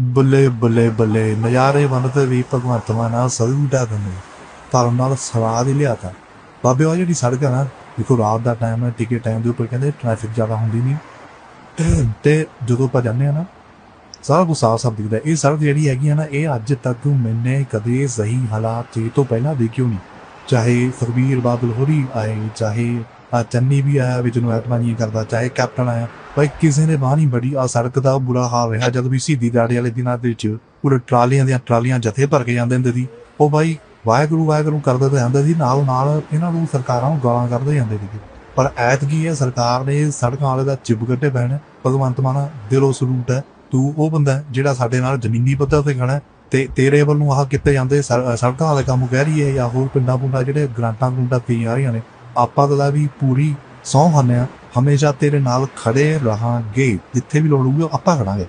ਬੱਲੇ ਬੱਲੇ ਬੱਲੇ। ਨਜ਼ਾਰੇ ਬਣਦੇ ਵੀ ਭਗਵੰਤ ਮਾਨ ਨਾਲ ਸਲੂਟਾ ਦਿੰਦੇ ਪਰ ਉਹਨਾਂ ਸਵਾਦ ਹੀ ਲਿਆਤਾ ਬਾਬੇ ਉਹ ਜਿਹੜੀ ਸੜਕ ਆ ਨਾ, ਦੇਖੋ ਰਾਤ ਦਾ ਟਾਈਮ ਹੈ, ਟਿਕੇ ਟਾਈਮ ਦੇ ਉੱਪਰ ਕਹਿੰਦੇ ਟ੍ਰੈਫਿਕ ਜ਼ਿਆਦਾ ਹੁੰਦੀ ਨਹੀਂ। ਤੇ ਜਦੋਂ ਆਪਾਂ ਜਾਂਦੇ ਆ ਨਾ, ਸਾਰਾ ਕੁਝ ਸਾਫ਼ ਸਾਫ਼ ਦਿਖਦਾ। ਇਹ ਸੜਕ ਜਿਹੜੀ ਹੈਗੀ ਆ ਨਾ, ਇਹ ਅੱਜ ਤੱਕ ਮੈਨੇ ਕਦੇ ਸਹੀ ਹਾਲਾਤ ਤੇ ਤੋਂ ਪਹਿਲਾਂ ਦੇਖਿਓ ਨਹੀਂ। ਚਾਹੇ ਸੁਖਬੀਰ ਬਾਦਲ ਹੋਰੀ ਆਏ, ਚਾਹੇ ਚੰਨੀ ਵੀ ਆਇਆ, ਵਿੱਚ ਨੂੰ ਐਤਮਾਨੀ ਕਰਦਾ, ਚਾਹੇ ਕੈਪਟਨ ਆਇਆ। ਭਾਈ ਕਿਸੇ ਨੇ ਬਾਹ ਨਹੀਂ ਬੜੀ ਆ ਸੜਕ ਦਾ ਬੁਰਾ ਹਾਲ ਰਿਹਾ, ਜਦ ਵੀ ਸਿੱਧੀ ਦਾੜੇ ਵਾਲੇ ਦਿਨਾਂ ਦੇ ਵਿੱਚ ਪੂਰੇ ਟਰਾਲੀਆਂ ਦੀਆਂ ਟਰਾਲੀਆਂ ਜਥੇ ਭਰ ਕੇ ਜਾਂਦੇ ਹੁੰਦੇ ਸੀ। ਉਹ ਬਾਈ ਵਾਹਿਗੁਰੂ ਵਾਹਿਗੁਰੂ ਕਰਦੇ ਤਾਂ ਜਾਂਦੇ ਸੀ ਨਾਲ ਨਾਲ ਇਹਨਾਂ ਨੂੰ ਸਰਕਾਰਾਂ ਨੂੰ ਗਾਲਾਂ ਕੱਢਦੇ ਜਾਂਦੇ ਸੀ ਪਰ ਐਤਕੀ ਇਹ ਸਰਕਾਰ ਨੇ ਸੜਕਾਂ ਵਾਲੇ ਦਾ ਚਿਬ ਕੱਢੇ ਪੈਣ ਭਗਵੰਤ ਮਾਨ, ਦਿਲੋਂ ਸਲੂਟ ਹੈ, ਤੂੰ ਉਹ ਬੰਦਾ ਜਿਹੜਾ ਸਾਡੇ ਨਾਲ ਜ਼ਮੀਨੀ ਪੱਧਰ ਤੇ ਖੜਾ ਤੇ ਤੇਰੇ ਵੱਲੋਂ ਆਹ ਕਿਤੇ ਜਾਂਦੇ ਸੜਕਾਂ ਵਾਲੇ ਕੰਮ ਕਹਿ ਰਹੀ ਹੈ ਜਾਂ ਹੋਰ ਪਿੰਡਾਂ ਪੁੰਡਾਂ ਜਿਹੜੇ ਗ੍ਰਾਂਟਾਂ ਗੁੰਟਾਂ ਪਈ ਆ ਰਹੀਆਂ ਨੇ, ਆਪਾਂ ਤਾਂ ਵੀ ਪੂਰੀ ਸਹੁੰ ਖਾਂਦੇ ਹਾਂ। ਹਮੇਸ਼ਾ ਤੇਰੇ ਨਾਲ ਖੜੇ ਰਹਾਂਗੇ ਜਿੱਥੇ ਵੀ ਲੋੜ ਹੋਊਗੀ ਆਪਾਂ ਖੜਾਂਗੇ।